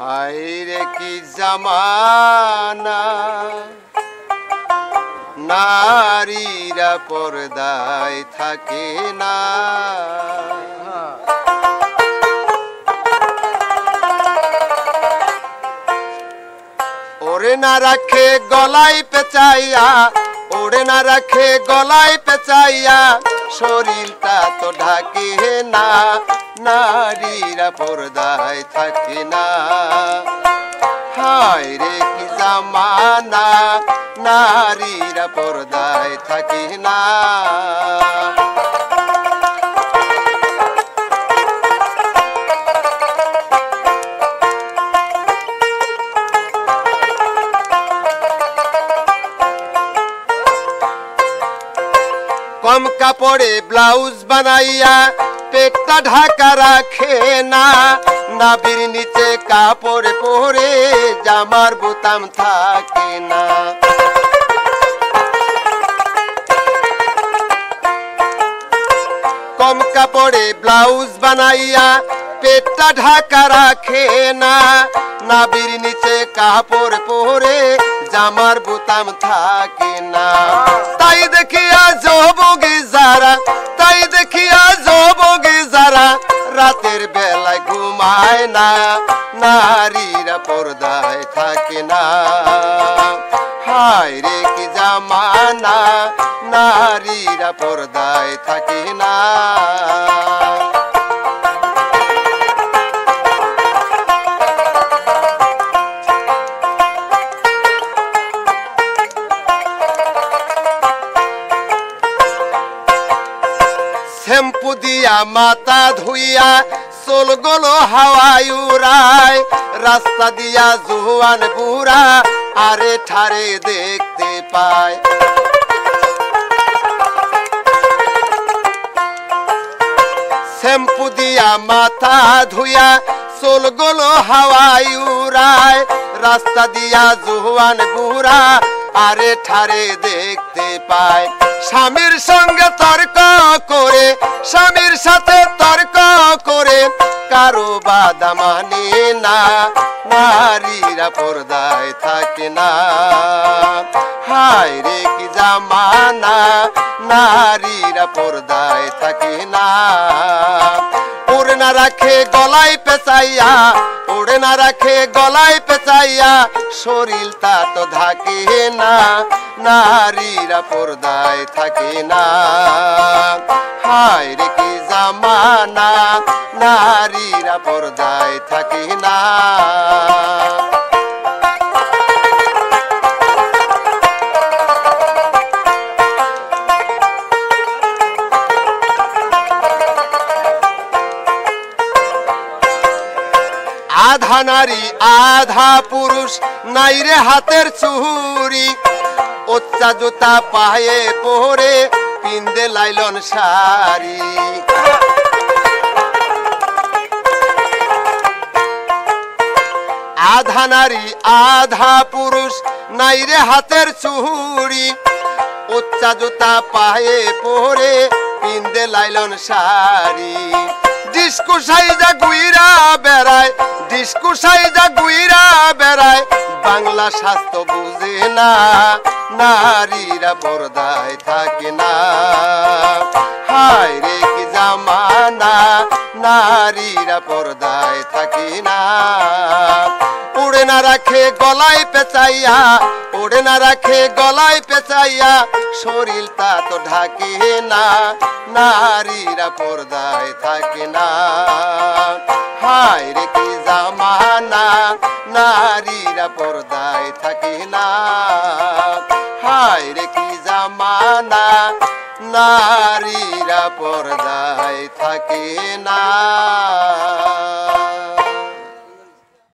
হায়রে কি জামানা? নারীরা পর্দায় থাকে না। ওরে না রাখে গলায় পেঁচাইয়া, ওরে না রাখে গলায় পেঁচাইয়া। শরীরটা তো ঢাকে না, নারীরা পর্দায় থাকে না। হায় রে কি জামানা, নারীরা পর্দায় থাকে না। কম কাপড়ে ব্লাউজ বানাইয়া, পেটটা ঢাকা রাখে না। নাবির নিচে কাপড় পরে জামার বোতাম থাকে না। কম কাপড়ে ব্লাউজ বানাইয়া, পেটটা ঢাকা রাখে না। নাবির নিচে কাপড় পরে জামার বোতাম থাকে না। তাই দেখিয়া জবগে যারা, তাই দেখিয়া জবগে যারা, রাতের বেলায় ঘুমায় না, নারীরা পর্দায় থাকে না। হায় রে কি জামানা, নারীরা পর্দায় থাকে না। শ্যাম্পু দিয়া মাথা ধুইয়া চোল গলো হাওয়ায় উড়ায়। রাস্তা দিয়া জুয়ান বুড়া আরে ঠারে দেখতে পায়। শ্যাম্পু দিয়া মাথা ধুইয়া চোল গলো হাওয়ায় উড়ায়। রাস্তা দিয়া জুয়ান বুড়া আরে ঠারে দেখতে পায়। স্বামীর সঙ্গে তর্ক কারও বাদা মানে না, নারীরা পর্দায় থাকে না। হায় রে কি জামানা, নারীরা পর্দায় থাকে না। ওরে না রাখে গলায় পেঁচাইয়া, ওরে না রাখে গলায় পেঁচাইয়া, শরীরটা তো থাকে না। নারীরা পর্দায় থাকে না। হায় রে কি জামানা, নারীরা পর্দায় থাকে না। আধা নারী, আধা পুরুষ নাইরে হাতের চুরি ওচ্চা জুতা পায়ে পরে পিন্দে লাইলন শাড়ি। আধা নারী, আধা পুরুষ নাইরে হাতের চুরি উচ্চা জুতা পায়ে পরে পিন্দে লাইলন শাড়ি। ডিস্কু সাইজা গুইরা বেড়ায়, ডিস্কু সাইজা গুইরা বেড়ায়, বাংলা স্বাস্থ্য বুঝে না। নারীরা পর্দায় থাকে না। হায় রে কি জামানা, নারীরা পর্দায় থাকে না। উড়ে না রাখে গলায় পেঁচাইয়া, উড়ে না রাখে গলায় পেঁচাইয়া শরীরটা তো ঢাকে না। নারীরা পর্দায় থাকে না। হায় রে কি জামানা, নারীরা পর্দায় থাকে না। হায় রে কি জামানা? নারীরা পর্দায় থাকে না।